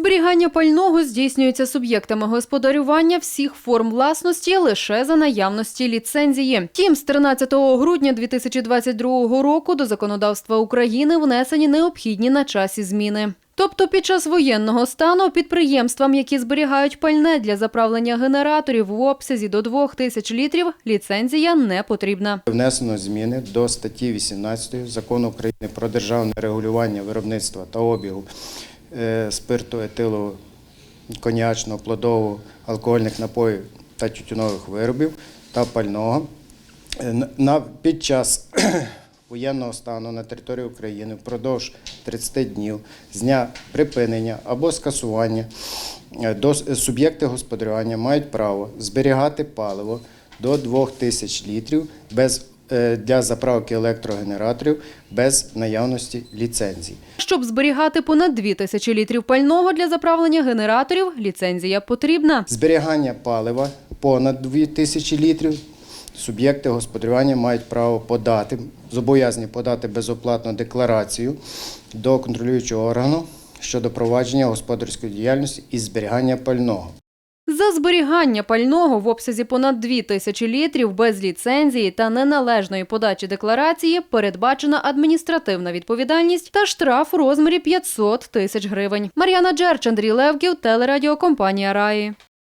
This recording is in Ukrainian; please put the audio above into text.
Зберігання пального здійснюється суб'єктами господарювання всіх форм власності лише за наявності ліцензії. Тім, з 13 грудня 2022 року до законодавства України внесені необхідні на часі зміни. Тобто під час воєнного стану підприємствам, які зберігають пальне для заправлення генераторів в обсязі до 2 тисяч літрів, ліцензія не потрібна. Внесено зміни до статті 18 Закону України про державне регулювання виробництва та обігу спирту, етилу, коньячного, плодового, алкогольних напоїв та тютюнових виробів та пального. Е, на- під час воєнного стану на території України впродовж 30 днів з дня припинення або скасування е, суб'єкти господарювання мають право зберігати паливо до 2000 літрів без, е, для заправки електрогенераторів без наявності ліцензії. Щоб зберігати понад 2 тисячі літрів пального для заправлення генераторів, ліцензія потрібна. Зберігання палива понад 2000 літрів. Суб'єкти господарювання мають право подати, зобов'язані подати безоплатну декларацію до контролюючого органу щодо провадження господарської діяльності і зберігання пального. За зберігання пального в обсязі понад 2 тисячі літрів без ліцензії та неналежної подачі декларації передбачена адміністративна відповідальність та штраф у розмірі 500 тисяч гривень. Мар'яна Джерч, Андрій Левків, телерадіокомпанія Раї.